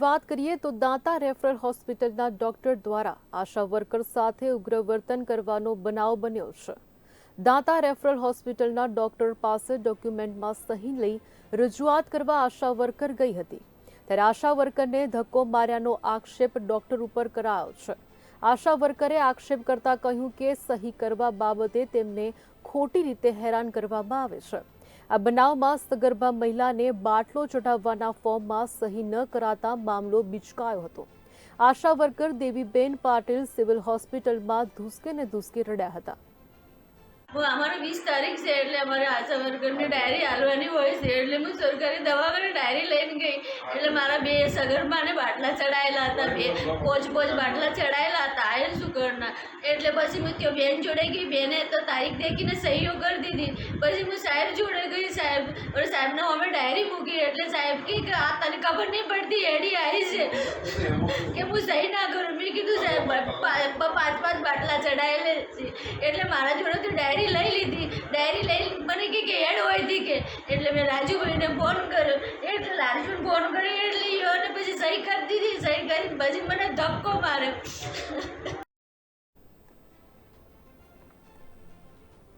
વાત કરીએ તો દાંતા રેફરલ હોસ્પિટલના ડોક્ટર દ્વારા આશા વર્કર સાથે ઉગ્ર વર્તન કરવાનો બનાવ બન્યો છે. દાંતા રેફરલ હોસ્પિટલના ડોક્ટર પાસે ડોક્યુમેન્ટમાં સહી લઈ રજૂઆત કરવા આશા વર્કર ગઈ હતી. ત્યારે આશા વર્કરને ધક્કો માર્યાનો આક્ષેપ ડોક્ટર ઉપર કરાયો છે. આશા વર્કરે આક્ષેપ કરતા કહ્યું કે સહી કરવા બાબતે તેમને ખોટી રીતે હેરાન કરવામાં આવે છે. આ બનાવમાં સગર્ભા મહિલાને બાટલો ચઢાવવાના ફોર્મમાં સહી ન કરાતા મામલો બિચકાયો હતો. આશા વર્કર દેવીબેન પાટીલ સિવિલ હોસ્પિટલમાં ધૂસકે ને ધુસકે રડ્યા હતા. અમારે વીસ તારીખ છે એટલે અમારે આશા વર્કરને ડાયરી આલવાની હોય છે એટલે હું સરકારી લઈને એટલે મારા બે સગર્ભાને બાટલા ચડાયેલા હતા, બે પોચ પોચ બાટલા ચડાયેલા હતા, આયલ સુગરના. એટલે પછી મેં કહ્યું બેન જોડે ગઈ, બેને તો તારીખ દેખીને સહીઓ કરી દીધી. પછી હું સાહેબ જોડે ગઈ, સાહેબ અને સાહેબને અમે ડાયરી મૂકી, એટલે સાહેબ કે આ તને ખબર નહીં પડતી, એડી આવી છે. કે હું સહી ના કરું. મેં કીધું, સાહેબ પાંચ પાંચ બાટલા ચડાયેલા છે. એટલે મારા જોડે તો ડાયરી લઈ લીધી ડાયરી લઈ મને કે કે એટલે મેં રાજુભાઈને ફોન કર્યો. એટલે રાજુને ફોન કર્યો એટલે અને પછી સહી કરી દીધી સહી કરી પછી મને ધક્કો માર્યો.